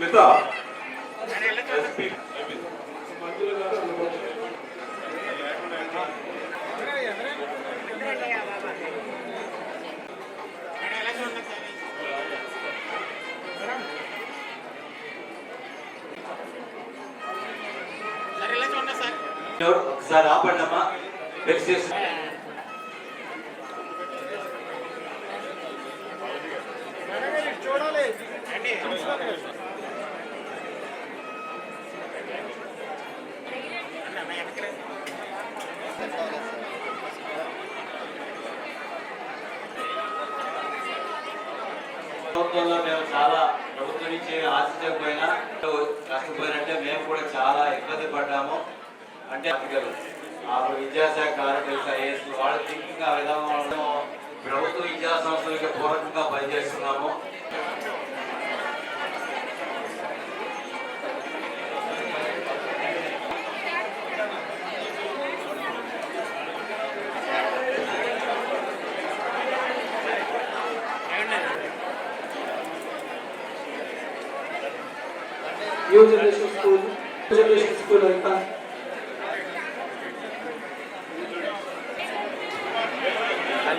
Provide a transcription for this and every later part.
Smitha. SP మంజుల గారు అందుబాటులో ఒకసారి ఆపండి ప్రభుత్వంలో మేము చాలా ప్రభుత్వం నుంచి ఆశించకపోయినా కష్టపోయినంటే మేము కూడా చాలా ఇబ్బంది పడ్డాము. అంటే వాళ్ళు విద్యాశాఖ కార్యదర్శి ఐఏఎస్ వాళ్ళ థింకింగ్ ఆ విధంగా ప్రభుత్వ విద్యా సంస్థలకి పూర్వకంగా పనిచేస్తున్నాము. new generation school new generation school అంతా ఆ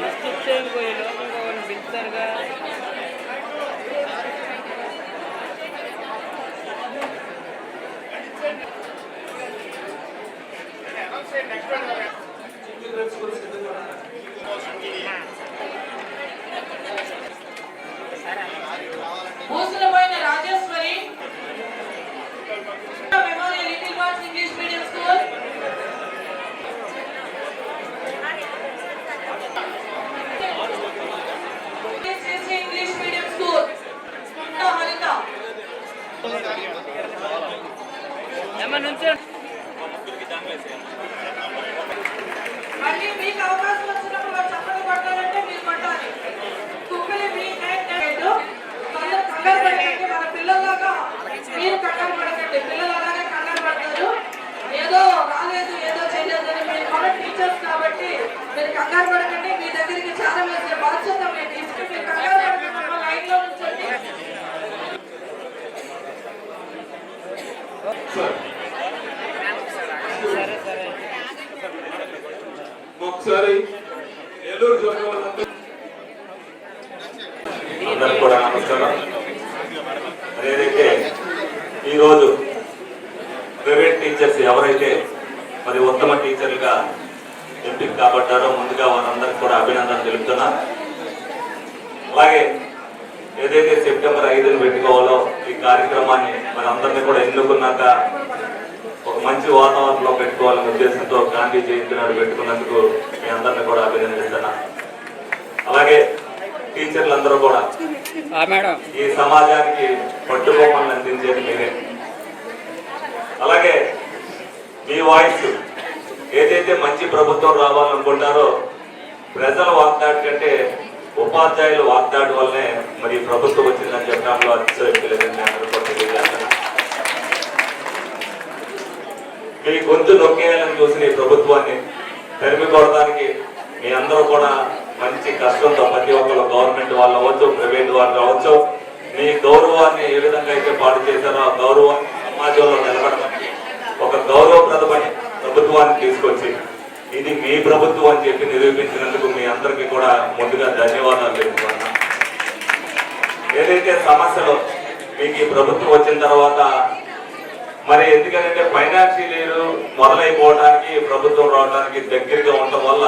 అందరికి కూడా నమస్కారం. అదేదైతే ఈరోజు ప్రైవేట్ టీచర్స్ ఎవరైతే మరి ఉత్తమ టీచర్లుగా ఎంపిక కాబట్టారో ముందుగా వారందరికి కూడా అభినందన తెలుపుతున్నా. అలాగే ఏదైతే సెప్టెంబర్ ఐదుని పెట్టుకోవాలో ఈ కార్యక్రమాన్ని మరి అందరినీ కూడా ఎన్నుకున్నాక ఒక మంచి వాతావరణంలో పెట్టుకోవాలనే ఉద్దేశంతో గాంధీ జయంతి నాడు పెట్టుకున్నందుకు మీ అందరిని కూడా అభినందిస్తున్నా. అలాగే టీచర్లందరూ కూడా ఈ సమాజానికి పట్టుకోమని అందించేది మీరే అలాగే మీ వాయిస్ ఏదైతే మంచి ప్రభుత్వం రావాలనుకుంటారో ప్రజల వాగ్దాటి కంటే ఉపాధ్యాయుల వాగ్దాటి వల్లనే మరి ప్రభుత్వం వచ్చిందని చెప్పడంలో అతిశయోక్తి లేదని నేను అందరూ కూడా తెలియజేస్తున్నాను. మీ గొంతు నొక్కేయాలని చూసిన ఈ ప్రభుత్వాన్ని తరిమి కొడడానికి మీ అందరూ కూడా మంచి కష్టంతో ప్రతి ఒక్కరు గవర్నమెంట్ వాళ్ళు అవ్వచ్చు ప్రైవేట్ వాళ్ళు అవ్వచ్చు మీ గౌరవాన్ని ఏ విధంగా అయితే పాటు చేశారో ఆ గౌరవాన్ని సమాజంలో నిలబడటానికి ఒక గౌరవప్రదమైన ప్రభుత్వాన్ని తీసుకొచ్చి ఇది మీ ప్రభుత్వం అని చెప్పి నిరూపించినందుకు మీ అందరికీ కూడా ముందుగా ధన్యవాదాలు తెలుపుతున్నాను. ఏదైతే సమస్యలు మీకు ఈ ప్రభుత్వం వచ్చిన తర్వాత మరి ఎందుకంటే ఫైనాన్షియల్ ఇయర్ మొదలైపోవడానికి ప్రభుత్వం రావడానికి దగ్గరగా ఉండటం వల్ల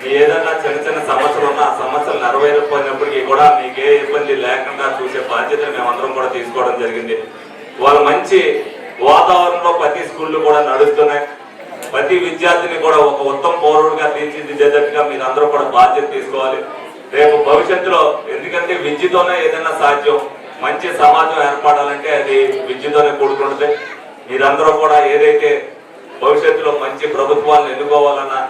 మీ ఏదైనా చిన్న చిన్న సమస్యలు ఉన్నా ఆ సమస్యలు నెరవేరకపోయినప్పటికీ కూడా మీకు ఏ ఇబ్బంది లేకుండా చూసే బాధ్యత మేమందరం కూడా తీసుకోవడం జరిగింది. వాళ్ళ మంచి వాతావరణంలో ప్రతి స్కూళ్ళు కూడా నడుస్తున్నాయి. ప్రతి విద్యార్థిని కూడా ఒక ఉత్తమ పౌరుడిగా తీర్చిదిద్దేటట్టుగా మీరు అందరూ కూడా బాధ్యత తీసుకోవాలి. రేపు భవిష్యత్తులో ఎందుకంటే విద్యతోనే ఏదైనా సాధ్యం మంచి సమాజం ఏర్పడాలంటే అది విద్యతోనే కూడుకుంటుంది. మీరందరూ కూడా ఏదైతే భవిష్యత్తులో మంచి ప్రభుత్వాలను ఎన్నుకోవాలన్నా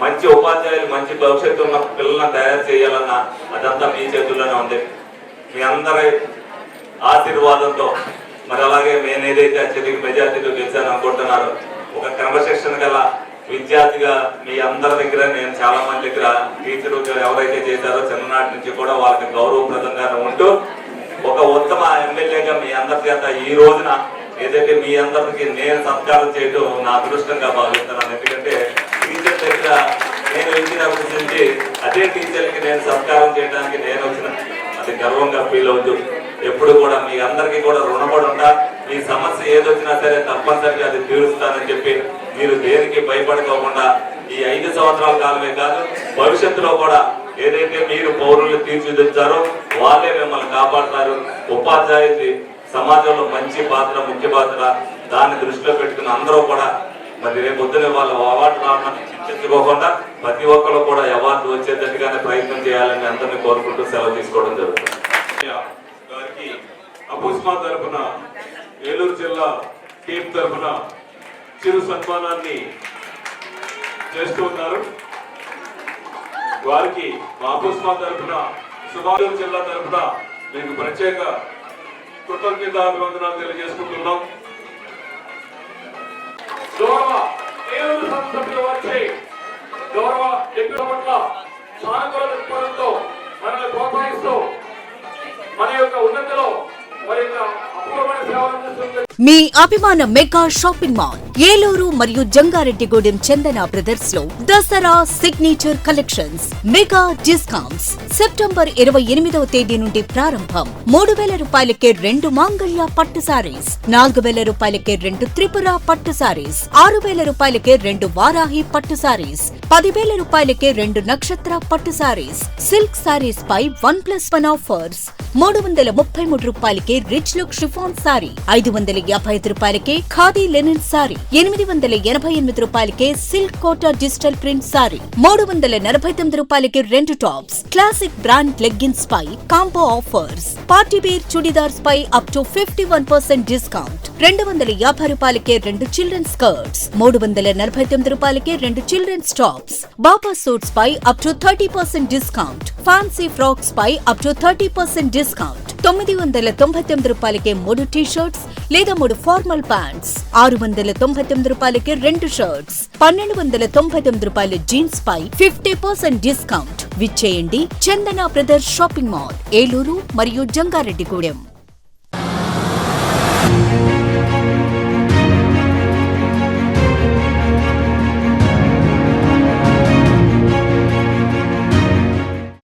మంచి ఉపాధ్యాయులు మంచి భవిష్యత్తు ఉన్న పిల్లలను తయారు చేయాలన్నా అదంతా మీ చేతుల్లోనే ఉంది. మీ అందరి ఆశీర్వాదంతో మరి అలాగే నేను ఏదైతే అత్యధిక మెజార్టీతో గెలిచాను అనుకుంటున్నారు ఒక క్రమశిక్షణ గల విద్యార్థిగా మీ అందరి దగ్గర నేను చాలా మంది దగ్గర టీచర్ ఎవరైతే చేశారో చిన్ననాటి నుంచి కూడా వాళ్ళకి గౌరవప్రదంగా ఉంటూ ఒక ఉత్తమ ఎమ్మెల్యేగా మీ అందరి అందరి చేత ఈ రోజున ఏదైతే మీ అందరికి నేను సత్కారం చేయడం నా అదృష్టంగా భావిస్తున్నాను. ఎందుకంటే టీచర్ నేను ఇచ్చిన గురించి అదే టీచర్కి నేను సత్కారం చేయడానికి నేను వచ్చిన అది గర్వంగా ఫీల్ అవుతూ ఎప్పుడు కూడా మీ అందరికీ కూడా రుణపడి ఉంటా మీ సమస్య ఏదొచ్చినా సరే తప్పనిసరిగా అది తీరుస్తానని చెప్పి మీరు దేనికి భయపడుకోకుండా ఈ ఐదు సంవత్సరాల కాలమే కాదు భవిష్యత్తులో కూడా ఏదైతే మీరు పౌరులు తీర్చిదిద్దారో వాళ్ళే మిమ్మల్ని కాపాడతారు. ఉపాధ్యాయుడి సమాజంలో మంచి పాత్ర ముఖ్య పాత్ర. దాన్ని దృష్టిలో పెట్టుకుని అందరూ కూడా మరి రేపు పొద్దున వాళ్ళ అవార్డు రావడానికి చెందుకోకుండా ప్రతి ఒక్కరు కూడా అవార్డు వచ్చేటట్టుగానే ప్రయత్నం చేయాలని అందరినీ కోరుకుంటూ సెలవు తీసుకోవడం జరుగుతుంది. గారికి అపుస్మా తరఫున ఏలూరు జిల్లా టీం తరపున చిరు సన్మానాన్ని చేస్తూ ఉన్నారు. వారికి మా అపుస్మా తరఫున సుమారు జిల్లా తరపున మీకు ప్రత్యేక కృతజ్ఞత అభివందనాలు తెలియజేసుకుంటున్నాం. గౌరవ ఏలూరు సంస్థల వచ్చి గౌరవ ఎంపీ పట్ల సానుకూల దృక్పథంతో మీ అభిమాన మెగా షాపింగ్ మాల్ ఏలూరు మరియు Jangareddygudem Chandana బ్రదర్స్లో Dasara signature collections mega discounts September ఇరవై ఎనిమిదవ తేదీ నుండి ప్రారంభం. మూడు వేల రూపాయలకే రెండు మాంగళ్య పట్టు సారీస్ నాలుగు వేల రూపాయలకే రెండు త్రిపుర పట్టు సారీస్ ఆరు వేల రూపాయలకే రెండు వారాహి పట్టు సారీస్ పదివేల రూపాయలకే రెండు నక్షత్ర పట్టు సారీస్. సిల్క్ సారీస్ పై వన్ ప్లస్ వన్ ఆఫర్స్. మూడు వందల ముప్పై మూడు రూపాయలకే రిచ్ లుక్ షిఫాన్ సారీ ఐదు వందల యాభై ఐదు రూపాయలకే ఖాదీ లెనిన్ సారీ ఎనిమిది వందల ఎనభై ఎనిమిది రూపాయలకే silk Kota digital print saree మూడు వందల నలభై తొమ్మిది రూపాయలకి రెండు tops classic brand leggings pi combo offers. Party wear churidars pi up to fifty one percent discount రెండు వందల యాభై రూపాయలకే రెండు చిల్డ్రన్ స్కర్ట్స్ మూడు వందల నలభై తొమ్మిది రూపాయలకే రెండు children's tops Baba suits pi up to thirty percent discount fancy frocks pi up to thirty percent discount తొమ్మిది వందల తొంభై తొమ్మిది రూపాయలకే మూడు టీ షర్ట్స్ లేదా మూడు ఫార్మల్ ప్యాంట్స్ ఆరు వందల తొంభై తొమ్మిది రూపాయలకే రెండు షర్ట్స్ పన్నెండు వందల తొంభై తొమ్మిది రూపాయల జీన్స్ పై fifty percent discount విచ్చేయండి Chandana brothers shopping mall Eluru మరియు జంగారెడ్డిగూడెం.